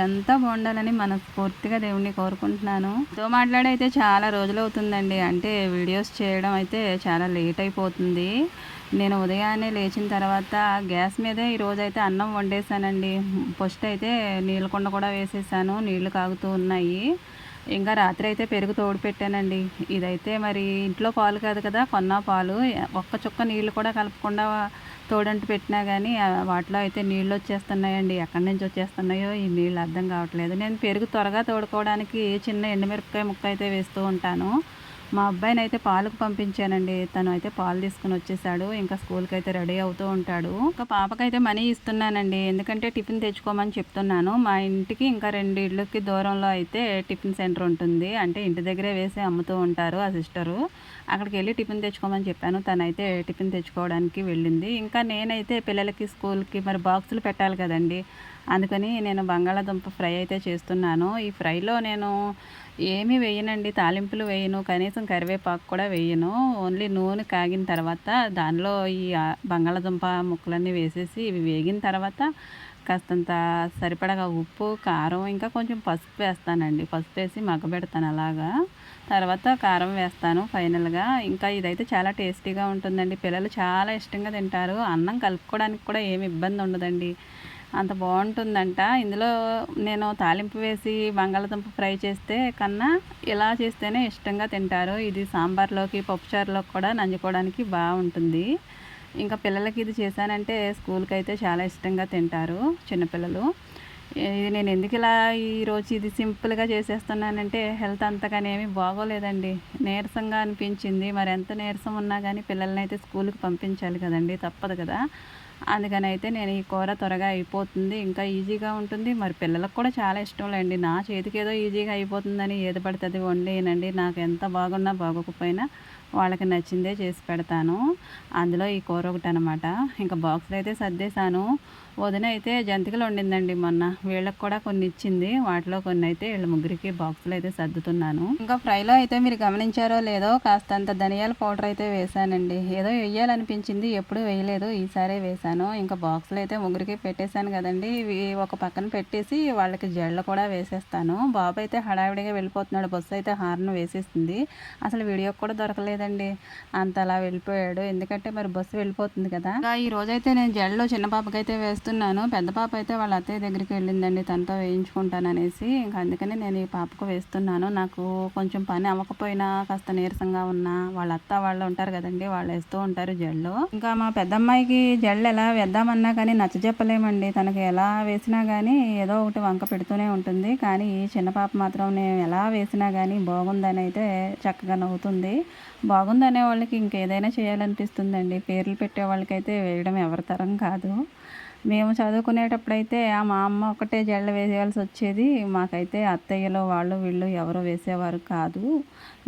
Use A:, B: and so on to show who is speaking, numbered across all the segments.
A: మీరంతా బాగుండాలని మనస్ఫూర్తిగా దేవుణ్ణి కోరుకుంటున్నాను. తో మాట్లాడి అయితే చాలా రోజులు అవుతుందండి. అంటే వీడియోస్ చేయడం అయితే చాలా లేట్ అయిపోతుంది. నేను ఉదయాన్నే లేచిన తర్వాత గ్యాస్ మీదే ఈరోజు అయితే అన్నం వండేసానండి ఫస్ట్ అయితే నీళ్ళ కుండ కూడా వేసేసాను. నీళ్ళు కాగుతూ ఉన్నాయి. ఇంకా రాత్రి అయితే పెరుగు తోడు పెట్టానండి. ఇదైతే మరి ఇంట్లో పాలు కాదు కదా కొన్న పాలు. ఒక్క చుక్క నీళ్ళు కూడా కలపకుండా తోడంటు పెట్టినా కానీ వాటిలో అయితే నీళ్ళు వచ్చేస్తున్నాయండి. ఎక్కడి నుంచి వచ్చేస్తున్నాయో ఈ నీళ్ళు అర్థం కావట్లేదు. నేను పెరుగు త్వరగా తోడుకోవడానికి చిన్న ఎండుమిరపకాయ ముక్క అయితే వేస్తూ ఉంటాను. మా అబ్బాయిని అయితే పాలకు పంపించానండి. తను అయితే పాలు తీసుకుని వచ్చేసాడు. ఇంకా స్కూల్కి అయితే రెడీ అవుతూ ఉంటాడు. ఇంకా పాపకైతే మనీ ఇస్తున్నానండి. ఎందుకంటే టిఫిన్ తెచ్చుకోమని చెప్తున్నాను. మా ఇంటికి ఇంకా రెండు ఇళ్ళకి దూరంలో అయితే టిఫిన్ సెంటర్ ఉంటుంది. అంటే ఇంటి దగ్గరే వేసి అమ్ముతూ ఉంటారు ఆ సిస్టరు. అక్కడికి వెళ్ళి టిఫిన్ తెచ్చుకోమని చెప్పాను. తనైతే టిఫిన్ తెచ్చుకోవడానికి వెళ్ళింది. ఇంకా నేనైతే పిల్లలకి స్కూల్కి మరి బాక్సులు పెట్టాలి కదండి. అందుకని నేను బంగాళాదుంప ఫ్రై అయితే చేస్తున్నాను. ఈ ఫ్రైలో నేను ఏమీ వేయనండి. తాలింపులు వేయను. కనీసం కరివేపాకు కూడా వేయను. ఓన్లీ నూనె కాగిన తర్వాత దానిలో ఈ బంగాళాదుంప ముక్కలన్నీ వేసేసి ఇవి వేగిన తర్వాత కాస్తంత సరిపడగా ఉప్పు కారం ఇంకా కొంచెం పసుపు వేస్తానండి. పసుపు వేసి మగ్గబెడతాను అలాగా. తర్వాత కారం వేస్తాను ఫైనల్గా. ఇంకా ఇదైతే చాలా టేస్టీగా ఉంటుందండి. పిల్లలు చాలా ఇష్టంగా తింటారు. అన్నం కలుపుకోవడానికి కూడా ఏమి ఇబ్బంది ఉండదండి. అంత బాగుంటుందంట. ఇందులో నేను తాలింపు వేసి బంగాళదుంప ఫ్రై చేస్తే కన్నా ఇలా చేస్తేనే ఇష్టంగా తింటారు. ఇది సాంబార్లోకి పప్పుచారులోకి కూడా నంజుకోవడానికి బాగుంటుంది. ఇంకా పిల్లలకి ఇది చేశానంటే స్కూల్కి అయితే చాలా ఇష్టంగా తింటారు చిన్నపిల్లలు. ఇది నేను ఎందుకు ఇలా ఈరోజు ఇది సింపుల్గా చేసేస్తున్నానంటే హెల్త్ అంతగానేమి బాగోలేదండి. నీరసంగా అనిపించింది. మరి ఎంత నీరసం ఉన్నా కానీ పిల్లల్ని అయితే స్కూల్కి పంపించాలి కదండి. తప్పదు కదా. అందుకని అయితే నేను ఈ కూర త్వరగా అయిపోతుంది. ఇంకా ఈజీగా ఉంటుంది. మరి పిల్లలకు కూడా చాలా ఇష్టం లేండి. నా చేతికి ఏదో ఈజీగా అయిపోతుందని ఏది పడితే అది వండేయనండి. నాకు ఎంత బాగున్నా బాగోకపోయినా వాళ్ళకి నచ్చిందే చేసి పెడతాను. అందులో ఈ కూర ఒకటి అనమాట ఇంకా బాక్స్లో అయితే సర్దేశాను. వదిన అయితే జంతికలు వండిందండి మొన్న. వీళ్ళకి కూడా కొన్ని ఇచ్చింది. వాటిలో కొన్ని అయితే వీళ్ళ ముగ్గురికి బాక్సులు అయితే సర్దుతున్నాను. ఇంకా ఫ్రైలో అయితే మీరు గమనించారో లేదో కాస్తంత ధనియాల పౌడర్ అయితే వేసానండి ఏదో వేయాలనిపించింది. ఎప్పుడు వేయలేదు. ఈసారే వేసాను ఇంకా బాక్సులు అయితే ముగ్గురికి పెట్టేశాను కదండి. ఇవి ఒక పక్కన పెట్టేసి వాళ్ళకి జెళ్ళ కూడా వేసేస్తాను. బాబు అయితే హడావిడిగా వెళ్ళిపోతున్నాడు. బస్సు అయితే హార్న్ వేసేసింది. అసలు వీడియో కూడా దొరకలేదండి. అంత అలా వెళ్ళిపోయాడు. ఎందుకంటే మరి బస్సు వెళ్ళిపోతుంది కదా. ఈ రోజైతే నేను జెల్లో చిన్న పాపకైతే వేస్తున్నాను పెద్ద పాప అయితే వాళ్ళ అత్తయ్య దగ్గరికి వెళ్ళిందండి. తనతో వేయించుకుంటాననేసి. ఇంకా అందుకని నేను ఈ పాపకు వేస్తున్నాను. నాకు కొంచెం పని అవ్వకపోయినా కాస్త నీరసంగా ఉన్నా వాళ్ళ అత్త వాళ్ళు ఉంటారు కదండి వాళ్ళు వేస్తూ ఉంటారు జళ్ళు ఇంకా మా పెద్దమ్మాయికి జెల్ ఎలా వేద్దామన్నా కానీ నచ్చ చెప్పలేమండి తనకి ఎలా వేసినా కానీ ఏదో ఒకటి వంక పెడుతూనే ఉంటుంది. కానీ ఈ చిన్న పాప మాత్రం నేను ఎలా వేసినా కానీ బాగుందని అయితే చక్కగా నవ్వుతుంది. బాగుందనే వాళ్ళకి ఇంకేదైనా చేయాలనిపిస్తుందండి. పేర్లు పెట్టే వాళ్ళకైతే వేయడం ఎవరి తరం కాదు. మేము చదువుకునేటప్పుడైతే ఆ మా అమ్మ ఒకటే జెళ్ళ వేసేయాల్సి వచ్చేది. మాకైతే అత్తయ్యలు వాళ్ళు వీళ్ళు ఎవరు వేసేవారు కాదు.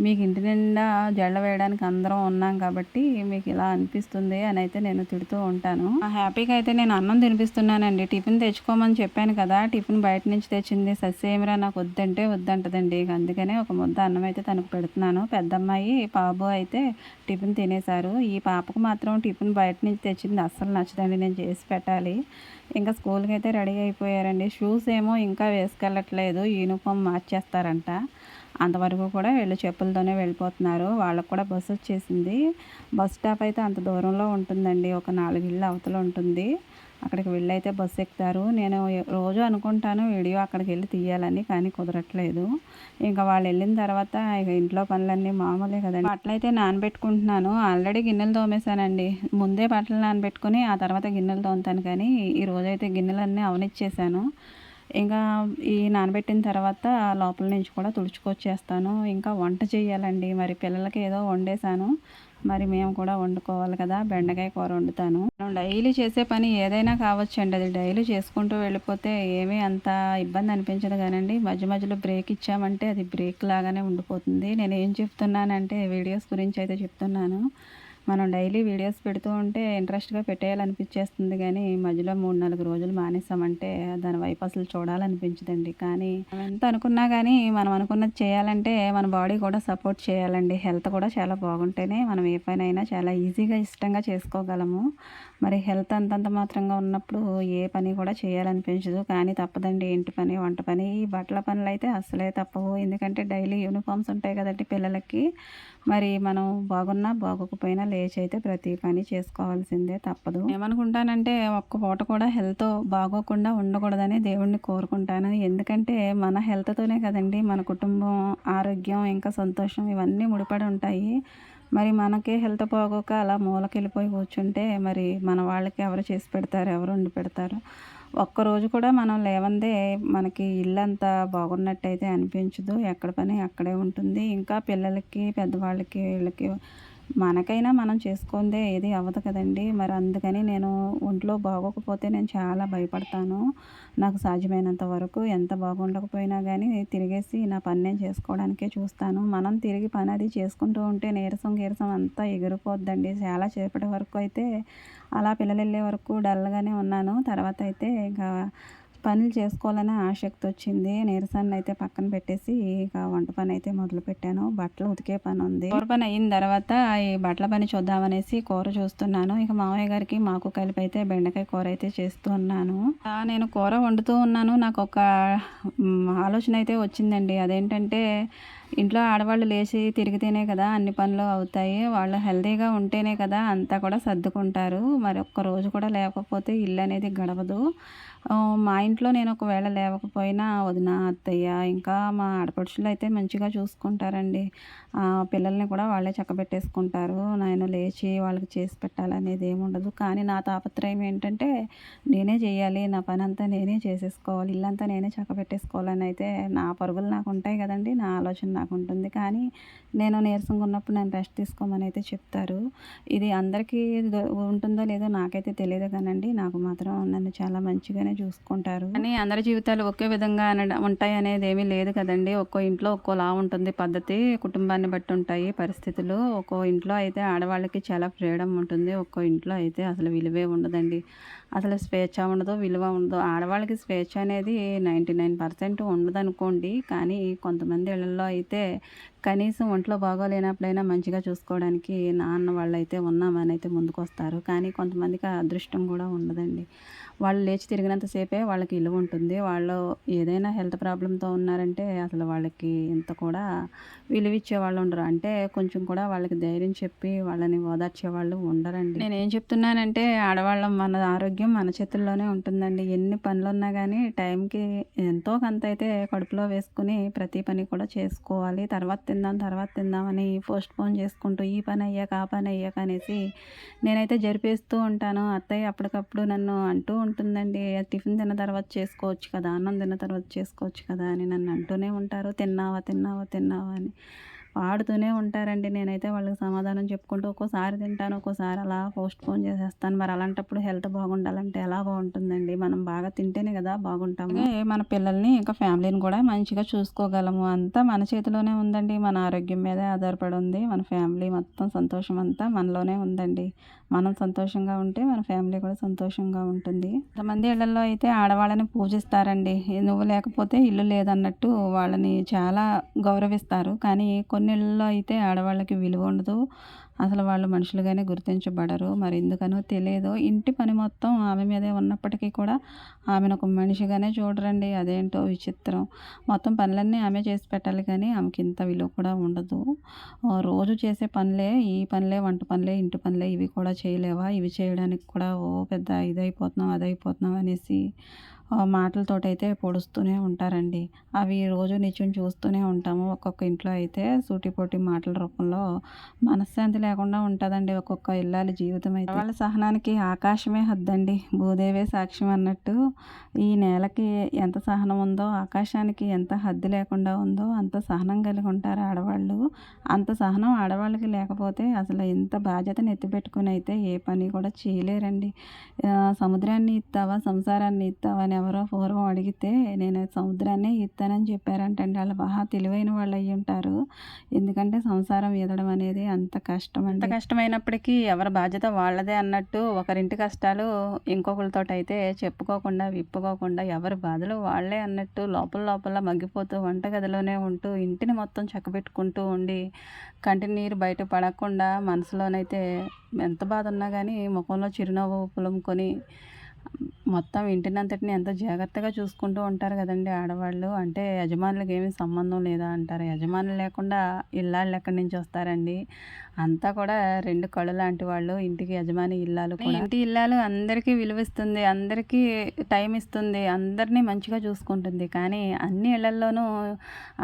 A: మీకు ఇంటి నిండా జెళ్ళ వేయడానికి అందరం ఉన్నాం కాబట్టి మీకు ఇలా అనిపిస్తుంది అని అయితే నేను తిడుతూ ఉంటాను. ఆ హ్యాపీగా అయితే నేను అన్నం తినిపిస్తున్నానండి. టిఫిన్ తెచ్చుకోమని చెప్పాను కదా టిఫిన్ బయట నుంచి తెచ్చింది. సస్యేమిరా నాకు వద్దంటే వద్దంటదండి. అందుకనే ఒక ముద్ద అన్నం అయితే తనకు పెడుతున్నాను. పెద్దమ్మాయి బాబు అయితే టిఫిన్ తినేశారు. ఈ పాపకు మాత్రం టిఫిన్ బయట నుంచి తెచ్చింది. అస్సలు నచ్చదండి. నేను చేసి పెట్టాలి. ఇంకా స్కూల్కి అయితే రెడీ అయిపోయారండి. షూస్ ఏమో ఇంకా వేసుకెళ్ళట్లేదు. యూనిఫామ్ మార్చేస్తారంట. అంతవరకు కూడా వీళ్ళు చెప్పులతోనే వెళ్ళిపోతున్నారు. వాళ్ళకు కూడా బస్సు వచ్చేసింది. బస్ స్టాప్ అయితే అంత దూరంలో ఉంటుందండి. ఒక నాలుగు ఇళ్ళు అవతల ఉంటుంది. అక్కడికి వెళ్ళి అయితే బస్సు ఎక్కుతారు. నేను రోజు అనుకుంటాను వీడియో అక్కడికి వెళ్ళి తీయాలని కానీ కుదరట్లేదు. ఇంకా వాళ్ళు వెళ్ళిన తర్వాత ఇక ఇంట్లో పనులన్నీ మామూలే కదండి. బట్టలైతే నానబెట్టుకుంటున్నాను. ఆల్రెడీ గిన్నెలు తోమేశానండి. ముందే బట్టలు నానబెట్టుకుని ఆ తర్వాత గిన్నెలు తోముతాను కానీ ఈ రోజైతే గిన్నెలన్నీ అవనిచ్చేసాను ఇంకా ఈ నానబెట్టిన తర్వాత లోపల నుంచి కూడా తుడుచుకొచ్చేస్తాను. ఇంకా వంట చేయాలండి మరి పిల్లలకి ఏదో వండేసాను మరి మేము కూడా వండుకోవాలి కదా బెండకాయ కూర వండుతాను. మనం డైలీ చేసే పని ఏదైనా కావచ్చండి. అది డైలీ చేసుకుంటూ వెళ్ళిపోతే ఏమీ అంత ఇబ్బంది అనిపించదు కానండి. మధ్య మధ్యలో బ్రేక్ ఇచ్చామంటే అది బ్రేక్ లాగానే ఉండిపోతుంది. నేను ఏం చెప్తున్నానంటే వీడియోస్ గురించి అయితే చెప్తున్నాను. మనం డైలీ వీడియోస్ పెడుతూ ఉంటే ఇంట్రెస్ట్గా పెట్టేయాలనిపించేస్తుంది కానీ మధ్యలో మూడు నాలుగు రోజులు మానేసామంటే దాని వైపు అసలు చూడాలనిపించదండి. కానీ ఎంత అనుకున్నా కానీ మనం అనుకున్నది చేయాలంటే మన బాడీ కూడా సపోర్ట్ చేయాలండి. హెల్త్ కూడా చాలా బాగుంటేనే మనం ఏ పనైనా అయినా చాలా ఈజీగా ఇష్టంగా చేసుకోగలము. మరి హెల్త్ అంతంత మాత్రంగా ఉన్నప్పుడు ఏ పని కూడా చేయాలనిపించదు. కానీ తప్పదండి ఇంటి పని వంట పని. ఈ బట్టల పనులు అయితే అసలే తప్పవు. ఎందుకంటే డైలీ యూనిఫామ్స్ ఉంటాయి కదండి పిల్లలకి. మరి మనం బాగున్నా బాగోకపోయినా లేచి అయితే ప్రతి పని చేసుకోవాల్సిందే తప్పదు. ఏమనుకుంటానంటే ఒక్క పూట కూడా హెల్త్ బాగోకుండా ఉండకూడదని దేవుణ్ణి కోరుకుంటాను. ఎందుకంటే మన హెల్త్తోనే కదండి మన కుటుంబం ఆరోగ్యం ఇంకా సంతోషం ఇవన్నీ ముడిపడి ఉంటాయి. మరి మనకే హెల్త్ బాగోక అలా మూలకెళ్ళిపోయి కూర్చుంటే మరి మన వాళ్ళకి ఎవరు చేసి పెడతారు ఎవరు వండి పెడతారు? ఒక్కరోజు కూడా మనం లేవందే మనకి ఇల్లు అంతా బాగున్నట్టయితే అనిపించదు. ఎక్కడ పని అక్కడే ఉంటుంది. ఇంకా పిల్లలకి పెద్దవాళ్ళకి వీళ్ళకి మనకైనా మనం చేసుకుందే ఏది అవ్వదు కదండి. మరి అందుకని నేను ఒంట్లో బాగోకపోతే నేను చాలా భయపడతాను. నాకు సాధ్యమైనంత వరకు ఎంత బాగుండకపోయినా కానీ తిరిగేసి నా పని నేను చేసుకోవడానికే చూస్తాను. మనం తిరిగి పని అది చేసుకుంటూ ఉంటే నీరసం గీరసం అంతా ఎగిరిపోద్దండి. చాలా సేపటి వరకు అయితే అలా పిల్లలు వెళ్ళే వరకు డల్గానే ఉన్నాను. తర్వాత అయితే ఇంకా పనులు చేసుకోవాలనే ఆసక్తి వచ్చింది నీరసాన్ని అయితే పక్కన పెట్టేసి ఇక వంట పని అయితే మొదలు పెట్టాను బట్టలు ఉతికే పని ఉంది కూర పని అయిన తర్వాత ఈ బట్టల పని చూద్దామనేసి కూర చూస్తున్నాను. ఇక మామయ్య గారికి మాకు కలిపి అయితే బెండకాయ కూర అయితే చేస్తూ ఉన్నాను. నేను కూర వండుతూ ఉన్నాను. నాకు ఒక ఆలోచన అయితే వచ్చిందండి. అదేంటంటే ఇంట్లో ఆడవాళ్ళు లేచి తిరిగితేనే కదా అన్ని పనులు అవుతాయి. వాళ్ళు హెల్తీగా ఉంటేనే కదా అంతా కూడా సర్దుకుంటారు. మరి ఒక్క రోజు కూడా లేకపోతే ఇల్లు అనేది గడవదు. మా ఇంట్లో నేను ఒకవేళ లేవకపోయినా వదిన అత్తయ్య ఇంకా మా ఆడపడుచులు అయితే మంచిగా చూసుకుంటారండి. పిల్లల్ని కూడా వాళ్ళే చక్కబెట్టేసుకుంటారు. నేను లేచి వాళ్ళకి చేసి పెట్టాలనేది ఏమి ఉండదు. కానీ నా తాపత్రయం ఏంటంటే నేనే చేయాలి. నా పని అంతా నేనే చేసేసుకోవాలి. ఇల్లంతా నేనే చక్కబెట్టేసుకోవాలని అయితే నా పరుగులు నాకు ఉంటాయి కదండి. నా ఆలోచన నాకు ఉంటుంది కానీ నేను నీరసంగా ఉన్నప్పుడు నేను రెస్ట్ తీసుకోమని అయితే చెప్తారు. ఇది అందరికీ ఉంటుందో లేదో నాకైతే తెలియదు కానండి. నాకు మాత్రం నన్ను చాలా మంచిగానే చూసుకుంటారు. కానీ అందరి జీవితాలు ఒకే విధంగా ఉంటాయి అనేది ఏమీ లేదు కదండి. ఒక్కో ఇంట్లో ఒక్కోలా ఉంటుంది పద్ధతి. కుటుంబాన్ని బట్టి ఉంటాయి పరిస్థితులు. ఒక్కో ఇంట్లో అయితే ఆడవాళ్ళకి చాలా ఫ్రీడమ్ ఉంటుంది. ఒక్కో ఇంట్లో అయితే అసలు విలువే ఉండదండి. అసలు స్వేచ్ఛ ఉండదు విలువ ఉండదు ఆడవాళ్ళకి స్వేచ్ఛ అనేది నైంటీ నైన్ పర్సెంట్ ఉండదు అనుకోండి కానీ కొంతమంది ఇళ్ళలో అయితే కనీసం ఒంట్లో బాగోలేనప్పుడైనా మంచిగా చూసుకోవడానికి నాన్న వాళ్ళు అయితే ఉన్నామని అయితే ముందుకొస్తారు. కానీ కొంతమందికి అదృష్టం కూడా ఉండదండి. వాళ్ళు లేచి తిరిగినంతసేపే వాళ్ళకి ఇల్లు ఉంటుంది. వాళ్ళు ఏదైనా హెల్త్ ప్రాబ్లంతో ఉన్నారంటే అసలు వాళ్ళకి ఇంత కూడా విలువిచ్చే వాళ్ళు ఉండరు. అంటే కొంచెం కూడా వాళ్ళకి ధైర్యం చెప్పి వాళ్ళని ఓదార్చే వాళ్ళు ఉండరండి. నేను ఏం చెప్తున్నానంటే ఆడవాళ్ళం మన ఆరోగ్యం మన చేతుల్లోనే ఉంటుందండి. ఎన్ని పనులు ఉన్నా కానీ టైంకి ఎంతో కొంత అయితే కడుపులో వేసుకుని ప్రతి పని కూడా చేసుకోవాలి. తర్వాత తిందాం తర్వాత తిందామని పోస్ట్ పోన్ చేసుకుంటూ ఈ పని అయ్యాక ఆ పని అయ్యాక అనేసి నేనైతే జరిపేస్తూ ఉంటాను. అత్తయ్య అప్పటికప్పుడు నన్ను అంటూ ఉంటుందండి టిఫిన్ తిన్న తర్వాత చేసుకోవచ్చు కదా అన్నం తిన్న తర్వాత చేసుకోవచ్చు కదా అని నన్ను అంటూనే ఉంటారు. తిన్నావా తిన్నావా తిన్నావా అని. వాడుతూనే ఉంటారండి. నేనైతే వాళ్ళకి సమాధానం చెప్పుకుంటూ ఒక్కోసారి తింటాను ఒక్కోసారి అలా పోస్ట్ పోన్ చేసేస్తాను. మరి అలాంటప్పుడు హెల్త్ బాగుండాలంటే ఎలా బాగుంటుందండి? మనం బాగా తింటేనే కదా బాగుంటాము. మన పిల్లల్ని ఇంకా ఫ్యామిలీని కూడా మంచిగా చూసుకోగలము. అంతా మన చేతిలోనే ఉందండి. మన ఆరోగ్యం మీదే ఆధారపడి ఉంది. మన ఫ్యామిలీ మొత్తం సంతోషం అంతా మనలోనే ఉందండి. మనం సంతోషంగా ఉంటే మన ఫ్యామిలీ కూడా సంతోషంగా ఉంటుంది. కొంతమంది ఇళ్ళలో అయితే ఆడవాళ్ళని పూజిస్తారండి. నువ్వు లేకపోతే ఇల్లు లేదన్నట్టు వాళ్ళని చాలా గౌరవిస్తారు. కానీ కొన్ని ఇళ్ళలో అయితే ఆడవాళ్ళకి విలువ ఉండదు. అసలు వాళ్ళు మనుషులుగానే గుర్తించబడరు. మరి ఎందుకనో తెలియదు ఇంటి పని మొత్తం ఆమె మీదే ఉన్నప్పటికీ కూడా ఆమెను ఒక మనిషిగానే చూడరండి. అదేంటో విచిత్రం. మొత్తం పనులన్నీ ఆమె చేసి పెట్టాలి కానీ ఆమెకి ఇంత విలువ కూడా ఉండదు. రోజు చేసే పనులే ఈ పనులే వంట పనులే ఇంటి పనులే ఇవి కూడా చేయలేవా? ఇవి చేయడానికి కూడా ఓ పెద్ద ఇదైపోతున్నాం అదైపోతున్నాం అనేసి మాటలతోటైతే పొడుస్తూనే ఉంటారండి. అవి రోజు నిత్యం చూస్తూనే ఉంటాము. ఒక్కొక్క ఇంట్లో అయితే సూటిపోటి మాటల రూపంలో మనశ్శాంతి లేకుండా ఉంటుందండి ఒక్కొక్క ఇల్లాలి జీవితం అయితే. వాళ్ళ సహనానికి ఆకాశమే హద్దండి. భూదేవే సాక్ష్యం అన్నట్టు ఈ నేలకి ఎంత సహనం ఉందో ఆకాశానికి ఎంత హద్దు లేకుండా ఉందో అంత సహనం కలిగి ఉంటారు ఆడవాళ్ళు. అంత సహనం ఆడవాళ్ళకి లేకపోతే అసలు ఇంత బాధ్యతను ఎత్తిపెట్టుకుని అయితే ఏ పని కూడా చేయలేరండి. సముద్రాన్ని ఇస్తావా సంసారాన్ని ఇస్తావా అని ఎవరో పూర్వం అడిగితే నేను సముద్రాన్నే ఇస్తానని చెప్పారంటండి. వాళ్ళు బాగా తెలివైన వాళ్ళు అయ్యి ఉంటారు. ఎందుకంటే సంసారం ఈదడం అనేది అంత కష్టం అంత కష్టమైనప్పటికీ ఎవరి బాధ్యత వాళ్ళదే అన్నట్టు ఒకరింటి కష్టాలు ఇంకొకరితో అయితే చెప్పుకోకుండా విప్పుకోకుండా ఎవరి బాధలు వాళ్ళే అన్నట్టు లోపల లోపల మగ్గిపోతూ వంటగదిలోనే ఉంటూ ఇంటిని మొత్తం చక్కబెట్టుకుంటూ ఉండి కంటి నీరు బయట పడకుండా మనసులోనైతే ఎంత బాధ ఉన్నా కానీ ముఖంలో చిరునవ్వు పులుముకొని మొత్తం ఇంటినంతటిని ఎంత జాగ్రత్తగా చూసుకుంటూ ఉంటారు కదండి ఆడవాళ్ళు? అంటే యజమానులకు ఏమీ సంబంధం లేదా అంటారు? యజమానులు లేకుండా ఇల్లాళ్ళు ఎక్కడి నుంచి వస్తారండి? అంతా కూడా రెండు కళ్ళు లాంటి వాళ్ళు ఇంటికి యజమాని ఇల్లాలు ఇంటి ఇల్లాలు అందరికీ విలువిస్తుంది అందరికీ టైం ఇస్తుంది అందరినీ మంచిగా చూసుకుంటుంది. కానీ అన్ని ఇళ్ళల్లోనూ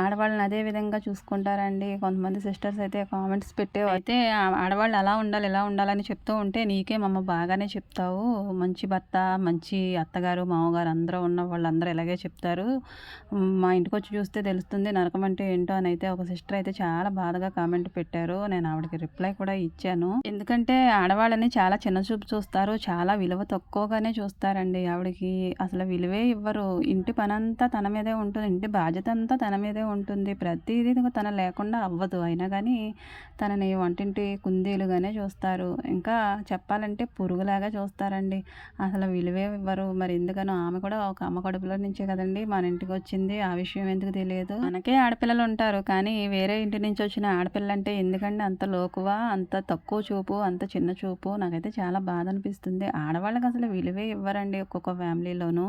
A: ఆడవాళ్ళని అదే విధంగా చూసుకుంటారండి. కొంతమంది సిస్టర్స్ అయితే కామెంట్స్ పెట్టే అయితే ఆడవాళ్ళు అలా ఉండాలి ఇలా ఉండాలని చెప్తూ ఉంటే నీకే మమ్మ బాగానే చెప్తావు. మంచి భర్త మంచి అత్తగారు మామగారు అందరూ ఉన్న వాళ్ళందరూ ఇలాగే చెప్తారు. మా ఇంటికి వచ్చి చూస్తే తెలుస్తుంది నరకం అంటే ఏంటో అని అయితే ఒక సిస్టర్ అయితే చాలా బాధగా కామెంట్ పెట్టారు. నేను ఆవిడకి రిప్లై కూడా ఇచ్చాను. ఎందుకంటే ఆడవాళ్ళని చాలా చిన్న చూపు చూస్తారు చాలా విలువ తక్కువగానే చూస్తారండి. ఆవిడకి అసలు విలువే ఇవ్వరు. ఇంటి పనంతా తన మీదే ఉంటుంది ఇంటి బాధ్యత అంతా తన మీదే ఉంటుంది. ప్రతిదీ తన లేకుండా అవ్వదు. అయినా కానీ తనని వంటింటి కుందేలుగానే చూస్తారు. ఇంకా చెప్పాలంటే పురుగులాగా చూస్తారండి. అసలు విలువే ఇవ్వరు. మరి ఎందుకనో ఆమె కూడా ఒక అమ్మ కడుపులో నుంచే కదండి మన ఇంటికి వచ్చింది. ఆ విషయం ఎందుకు తెలియదు? మనకే ఆడపిల్లలు ఉంటారు కానీ వేరే ఇంటి నుంచి వచ్చిన ఆడపిల్ల అంటే ఎందుకండి అంత లోకువ అంత తక్కువ చూపు అంత చిన్న చూపు? నాకైతే చాలా బాధ అనిపిస్తుంది. ఆడవాళ్ళకి అసలు విలువే ఇవ్వరండి ఒక్కొక్క ఫ్యామిలీలోనూ.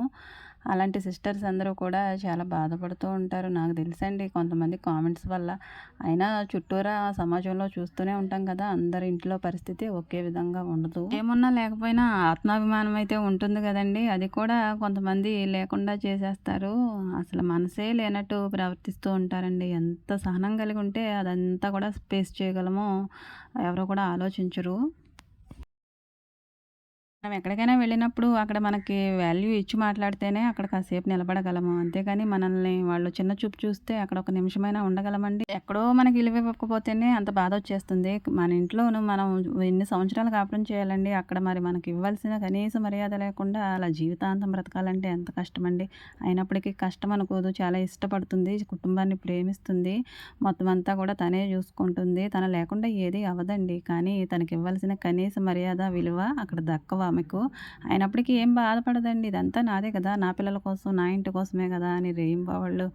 A: అలాంటి సిస్టర్స్ అందరూ కూడా చాలా బాధపడుతూ ఉంటారు. నాకు తెలుసండి కొంతమంది కామెంట్స్ వల్ల. అయినా చుట్టూరా సమాజంలో చూస్తూనే ఉంటాం కదా అందరి ఇంట్లో పరిస్థితి ఒకే విధంగా ఉండదు. ఏమున్నా లేకపోయినా ఆత్మాభిమానం అయితే ఉంటుంది కదండి. అది కూడా కొంతమంది లేకుండా చేసేస్తారు. అసలు మనసే లేనట్టు ప్రవర్తిస్తూ ఉంటారండి. ఎంత సహనం కలిగి ఉంటే అదంతా కూడా స్పేస్ చేయగలమో ఎవరు కూడా ఆలోచించరు. మనం ఎక్కడికైనా వెళ్ళినప్పుడు అక్కడ మనకి వాల్యూ ఇచ్చి మాట్లాడితేనే అక్కడ కాసేపు నిలబడగలము. అంతేగాని మనల్ని వాళ్ళు చిన్న చూపు చూస్తే అక్కడ ఒక నిమిషమైనా ఉండగలమండి. ఎక్కడో మనకి ఇల్లు ఇవ్వకపోతేనే అంత బాధ వచ్చేస్తుంది. మన ఇంట్లోనూ మనం ఎన్ని సంవత్సరాలు కాపురం చేయాలండి? అక్కడ మరి మనకి ఇవ్వాల్సిన కనీస మర్యాద లేకుండా అలా జీవితాంతం బ్రతకాలంటే ఎంత కష్టమండి? అయినప్పటికీ కష్టం అనుకోదు. చాలా ఇష్టపడుతుంది. కుటుంబాన్ని ప్రేమిస్తుంది. మొత్తం అంతా కూడా తనే చూసుకుంటుంది. తన లేకుండా ఏది అవ్వదండి. కానీ తనకి ఇవ్వాల్సిన కనీస మర్యాద విలువ అక్కడ దక్కవ. ఆమెకు. అయినప్పటికీ ఏం బాధపడదండి ఇదంతా నాదే కదా నా పిల్లల కోసం నా ఇంటి కోసమే కదా అని రేయింబా వాళ్ళు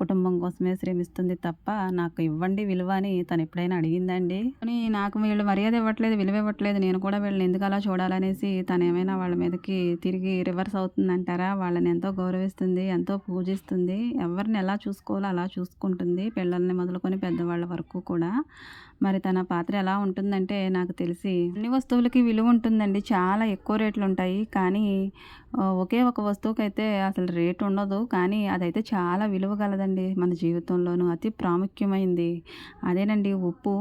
A: కుటుంబం కోసమే శ్రమిస్తుంది తప్ప నాకు ఇవ్వండి విలువ అని తను ఎప్పుడైనా అడిగిందండి. కానీ నాకు వీళ్ళు మర్యాద ఇవ్వట్లేదు విలువ ఇవ్వట్లేదు నేను కూడా వీళ్ళని ఎందుకు అలా చూడాలనేసి తను ఏమైనా వాళ్ళ మీదకి తిరిగి రివర్స్ అవుతుందంటారా? వాళ్ళని ఎంతో గౌరవిస్తుంది ఎంతో పూజిస్తుంది ఎవరిని ఎలా చూసుకోవాలో అలా చూసుకుంటుంది పిల్లల్ని మొదలుకొని పెద్దవాళ్ళ వరకు కూడా. మరి తన పాత్ర ఎలా ఉంటుందంటే నాకు తెలిసి అన్ని వస్తువులకి విలువ ఉంటుందండి. చాలా ఎక్కువ రేట్లు ఉంటాయి. కానీ ఒకే ఒక వస్తువుకైతే అసలు రేటు ఉండదు. కానీ అదైతే చాలా విలువ గలదండి మన జీవితంలోనూ. అతి ప్రాముఖ్యమైంది. అదేనండి ఉప్పు.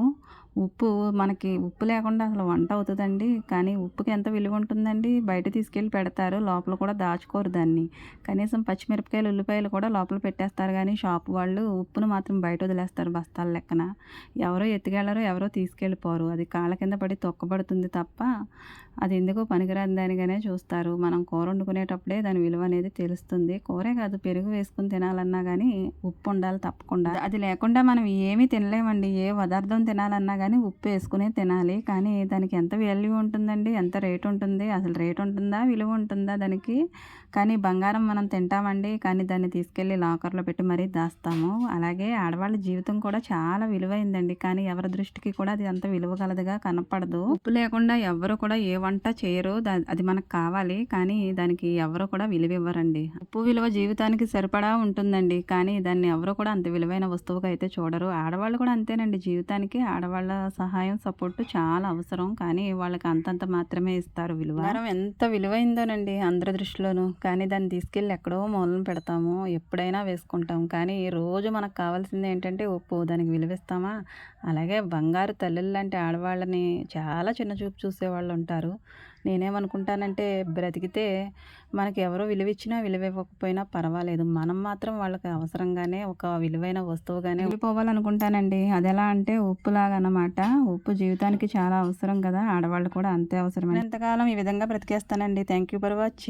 A: ఉప్పు మనకి ఉప్పు లేకుండా అసలు వంట అవుతుందండి. కానీ ఉప్పుకి ఎంత విలువ ఉంటుందండి బయట తీసుకెళ్ళి పెడతారు. లోపల కూడా దాచుకోరు దాన్ని. కనీసం పచ్చిమిరపకాయలు ఉల్లిపాయలు కూడా లోపల పెట్టేస్తారు. కానీ షాప్ వాళ్ళు ఉప్పును మాత్రం బయట వదిలేస్తారు బస్తాల లెక్కన. ఎవరో ఎత్తుకెళ్ళరు ఎవరో తీసుకెళ్ళిపోరు. అది కాళ్ళ కింద పడి తొక్కబడుతుంది తప్ప అది ఎందుకో పనికిరాని దానిగానే చూస్తారు. మనం కూర వండుకునేటప్పుడే దాని విలువ అనేది తెలుస్తుంది. కూరే కాదు పెరుగు వేసుకుని తినాలన్నా కానీ ఉప్పు ఉండాలి తప్పకుండా. అది లేకుండా మనం ఏమీ తినలేమండి. ఏ పదార్థం తినాలన్నా కానీ ఉప్పు వేసుకునే తినాలి. కానీ దానికి ఎంత వాల్యూ ఉంటుందండి? ఎంత రేట్ ఉంటుంది? అసలు రేట్ ఉంటుందా? విలువ ఉంటుందా దానికి? కానీ బంగారం మనం తింటామండి. కానీ దాన్ని తీసుకెళ్ళి లాకర్లో పెట్టి మరీ దాస్తాము. అలాగే ఆడవాళ్ళ జీవితం కూడా చాలా విలువైందండి. కానీ ఎవరి దృష్టికి కూడా అది అంత విలువ కలదుగా కనపడదు. ఉప్పు లేకుండా ఎవరు కూడా ఏ వంట చేయరు. అది మనకు కావాలి. కానీ దానికి ఎవరు కూడా విలువ ఇవ్వరండి. ఉప్పు విలువ జీవితానికి సరిపడా ఉంటుందండి. కానీ దాన్ని ఎవరు కూడా అంత విలువైన వస్తువుగా అయితే చూడరు. ఆడవాళ్ళు కూడా అంతేనండి జీవితానికి. ఆడవాళ్ళ సహాయం సపోర్ట్ చాలా అవసరం. కానీ వాళ్ళకి అంతంత మాత్రమే ఇస్తారు విలువ. ఎంత విలువైందోనండి అందరి దృష్టిలోనూ. కానీ దాన్ని తీసుకెళ్ళి ఎక్కడో మూలన పెడతాము ఎప్పుడైనా వేసుకుంటాం కానీ రోజు మనకు కావాల్సింది ఏంటంటే ఉప్పు. దానికి విలువిస్తామా? అలాగే బంగారు తల్లులు లాంటి ఆడవాళ్ళని చాలా చిన్న చూపు చూసేవాళ్ళు ఉంటారు. నేనేమనుకుంటానంటే బ్రతికితే మనకి ఎవరో విలువిచ్చినా విలువ ఇవ్వకపోయినా పర్వాలేదు. మనం మాత్రం వాళ్ళకి అవసరంగానే ఒక విలువైన వస్తువుగానే వెళ్ళిపోవాలనుకుంటానండి. అది ఎలా అంటే ఉప్పులాగా అనమాట ఉప్పు జీవితానికి చాలా అవసరం కదా. ఆడవాళ్ళు కూడా అంతే అవసరం ఎంతకాలం ఈ విధంగా బ్రతికేస్తానండి. Thank you for watching.